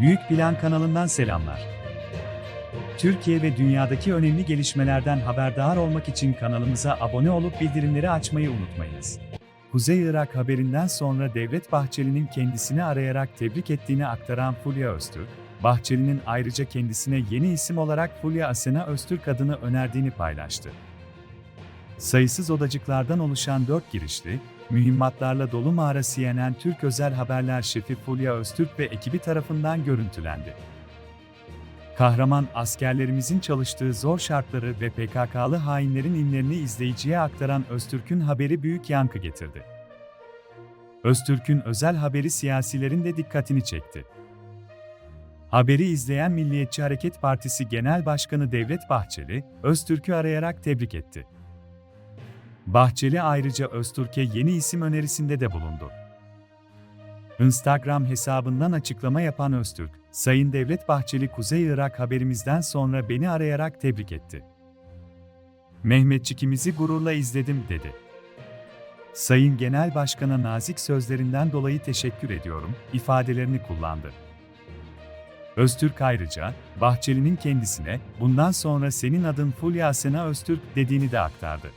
Büyük Plan kanalından selamlar. Türkiye ve dünyadaki önemli gelişmelerden haberdar olmak için kanalımıza abone olup bildirimleri açmayı unutmayınız. Kuzey Irak haberinden sonra Devlet Bahçeli'nin kendisini arayarak tebrik ettiğini aktaran Fulya Öztürk, Bahçeli'nin ayrıca kendisine yeni isim olarak Fulya Asena Öztürk adını önerdiğini paylaştı. Sayısız odacıklardan oluşan dört girişli, mühimmatlarla dolu mağara CNN Türk Özel Haberler Şefi Fulya Öztürk ve ekibi tarafından görüntülendi. Kahraman askerlerimizin çalıştığı zor şartları ve PKK'lı hainlerin inlerini izleyiciye aktaran Öztürk'ün haberi büyük yankı getirdi. Öztürk'ün özel haberi siyasilerin de dikkatini çekti. Haberi izleyen Milliyetçi Hareket Partisi Genel Başkanı Devlet Bahçeli, Öztürk'ü arayarak tebrik etti. Bahçeli ayrıca Öztürk'e yeni isim önerisinde de bulundu. Instagram hesabından açıklama yapan Öztürk, Sayın Devlet Bahçeli Kuzey Irak haberimizden sonra beni arayarak tebrik etti. Mehmetçikimizi gururla izledim dedi. Sayın Genel Başkan'a nazik sözlerinden dolayı teşekkür ediyorum ifadelerini kullandı. Öztürk ayrıca, Bahçeli'nin kendisine, bundan sonra senin adın Fulya Asena Öztürk dediğini de aktardı.